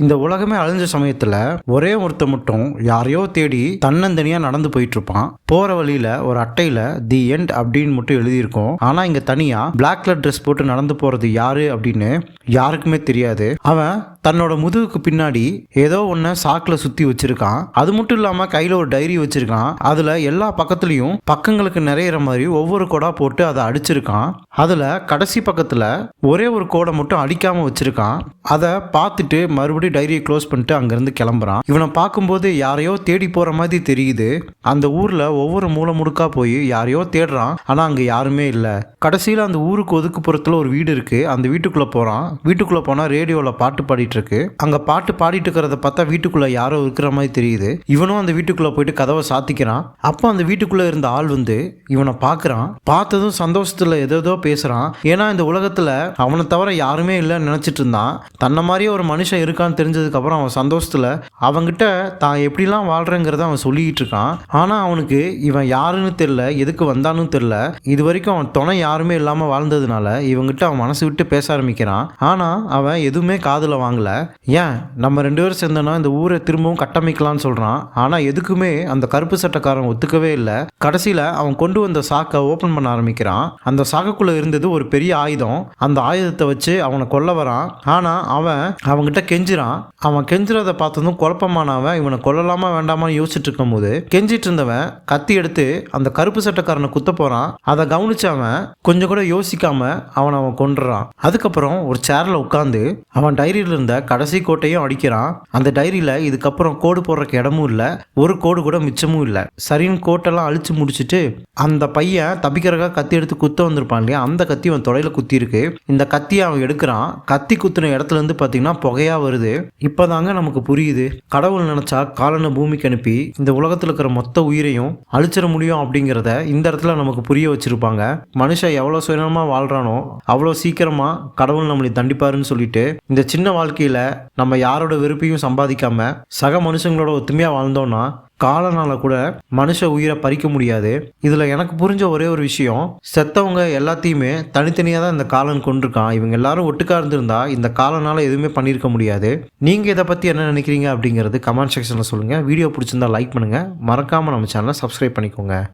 இந்த உலகமே அழிஞ்ச சமயத்துல ஒரே ஒருத்த மட்டும் யாரையோ தேடி தன்னந்தனியா நடந்து போயிட்டு இருப்பான் போற வழியில ஒரு அட்டையில தி எண்ட் அப்படின்னு மட்டும் எழுதியிருக்கோம். ஆனா இங்க தனியா பிளாக் கலர் ட்ரெஸ் போட்டு நடந்து போறது யாரு அப்படின்னு யாருக்குமே தெரியாது. அவன் தன்னோட முதுகுக்கு பின்னாடி ஏதோ ஒன்ன சாக்குல சுத்தி வச்சிருக்கான். அது மட்டும் இல்லாம கையில ஒரு டைரி வச்சிருக்கான். அதுல எல்லா பக்கத்துலயும் பக்கங்களுக்கு நிறையிற மாதிரி ஒவ்வொரு கோடா போட்டு அதை அடிச்சிருக்கான். அதுல கடைசி பக்கத்துல ஒரே ஒரு கோடை மட்டும் அடிக்காம வச்சிருக்கான். அதை பார்த்துட்டு மறுபடியும் டைரியை க்ளோஸ் பண்ணிட்டு அங்கிருந்து கிளம்புறான். இவனை பார்க்கும்போது யாரையோ தேடி போற மாதிரி தெரியுது. அந்த ஊர்ல ஒவ்வொரு மூலை முடுக்கா போய் யாரையோ தேடுறான். ஆனா அங்க யாருமே இல்ல. கடைசியில அந்த ஊருக்கு ஒதுக்குப்புறத்துல ஒரு வீடு இருக்கு. அந்த வீட்டுக்குள்ள போறான். வீட்டுக்குள்ள போனா ரேடியோல பாட்டு பாடிட்டு இருக்கு அங்க பாட்டு பாடிட்டு இருக்கிறத பார்த்தா வீட்டுக்குள்ள யாரோ இருக்கிற மாதிரி தெரியுது. இவனும் அந்த வீட்டுக்குள்ள போயிட்டு கதவை சாத்திக்கிறான். அப்போ அந்த வீட்டுக்குள்ள இருந்த ஆள் வந்து இவனை பார்க்குறான். பார்த்ததும் சந்தோஷத்துல ஏதோ பேசுறான். ஏன்னா இந்த உலகத்துல அவனை தவிர யாருமே இல்லைன்னு நினைச்சிட்டு இருந்தான். தன்னை மாதிரியே ஒரு மனுஷன் இருக்கான்னு தெரிஞ்சதுக்கு அப்புறம் அவன் சந்தோஷத்துல அவன்கிட்ட தான் எப்படிலாம் வாழ்றேங்கிறத அவன் சொல்லிக்கிட்டு இருக்கான். ஆனா அவனுக்கு இவன் யாருன்னு தெரியல எதுக்கு வந்தான்னு தெரியல. இது வரைக்கும் அவன் துணை யாருமே இல்லாம வாழ்ந்ததுனால இவங்கிட்ட அவன் மனசு விட்டு பேச ஆரம்பிக்கிறான். ஆனா அவன் எதுவுமே காதுல வாங்கல ஏன்? நம்ம ரெண்டு பேரும் சேர்ந்தோன்னா இந்த ஊரை திரும்பவும் கட்டமைக்கலாம்னு சொல்றான். ஆனா எதுக்குமே அந்த கருப்பு சட்டக்காரன் ஒத்துக்கவே இல்லை. கடைசியில அவன் கொண்டு வந்த சாக்கை ஓப்பன் பண்ண ஆரம்பிக்கிறான். அந்த சாக்குக்குள்ளே இருந்தது ஒரு பெரிய ஆயுதம். அந்த ஆயுதத்தை வச்சு அவனை கொல்ல வரான். ஆனால் அவன் அவன்கிட்ட கெஞ்சுறான். அவன் கெஞ்சுறதை பார்த்ததும் குழப்பமானவன் இவனை கொல்லலாமா வேண்டாமான்னு யோசிச்சுட்டு இருக்கும்போது கெஞ்சிட்டு இருந்தவன் கத்தி எடுத்து அந்த கருப்பு சட்டக்காரனை குத்த போகிறான் அதை கவனிச்சவன் கொஞ்சம் கூட யோசிக்காம அவனை அவன் கொண்டுறான் அதுக்கப்புறம் ஒரு சேர்ல உட்காந்து அவன் டைரியில இருந்த கடைசி கோட்டையும் அடிக்கிறான். அந்த டைரியில இதுக்கப்புறம் கோடு போடுறக்கு இடமும் இல்லை ஒரு கோடு கூட மிச்சமும் இல்லை. சரின்னு கோட்டெல்லாம் அழிச்சு முடிச்சுட்டு அந்த பையன் தப்பிக்கிறக்காக கத்தி எடுத்து குத்த வந்திருப்பான் இல்லையா? அந்த கத்தி அவன் தொடையில குத்தி இருக்கு இந்த கத்தியை அவன் எடுக்கிறான். கத்தி குத்துன இடத்துல இருந்து பார்த்தீங்கன்னா புகையா வருது. இப்போதாங்க நமக்கு புரியுது. கடவுள் நினைச்சா காலனை பூமிக்கு அனுப்பி இந்த உலகத்தில் இருக்கிற மொத்த உயிரையும் அழிச்சிட முடியும் அப்படிங்கிறத இந்த இடத்துல நமக்கு புரிய வச்சிருப்பாங்க. மனுஷன் எவ்வளோ சுயநலமாக வாழ்றானோ அவ்வளோ சீக்கிரமா கடவுள் நம்மளை தண்டிப்பாருன்னு சொல்லிட்டு இந்த சின்ன வாழ்க்கை வாழ்க்கையில நம்ம யாரோட வெறுப்பையும் சம்பாதிக்காம சக மனுஷங்களோட ஒத்துமையா வாழ்ந்தோம்னா காலனால கூட மனுஷ உயிரை பறிக்க முடியாது. இதுல எனக்கு புரிஞ்ச ஒரே ஒரு விஷயம் செத்தவங்க எல்லாத்தையுமே தனித்தனியாக தான் இந்த காலன் கொண்டிருக்கான். இவங்க எல்லாரும் ஒட்டுக்கா இருந்திருந்தா இந்த காலனால எதுவுமே பண்ணியிருக்க முடியாது. நீங்க இதை பத்தி என்ன நினைக்கிறீங்க அப்படிங்கிறது கமெண்ட் செக்ஷன்ல சொல்லுங்க. வீடியோ பிடிச்சிருந்தா லைக் பண்ணுங்க. மறக்காம நம்ம சேனலை சப்ஸ்கிரைப் பண்ணிக்கோங்க.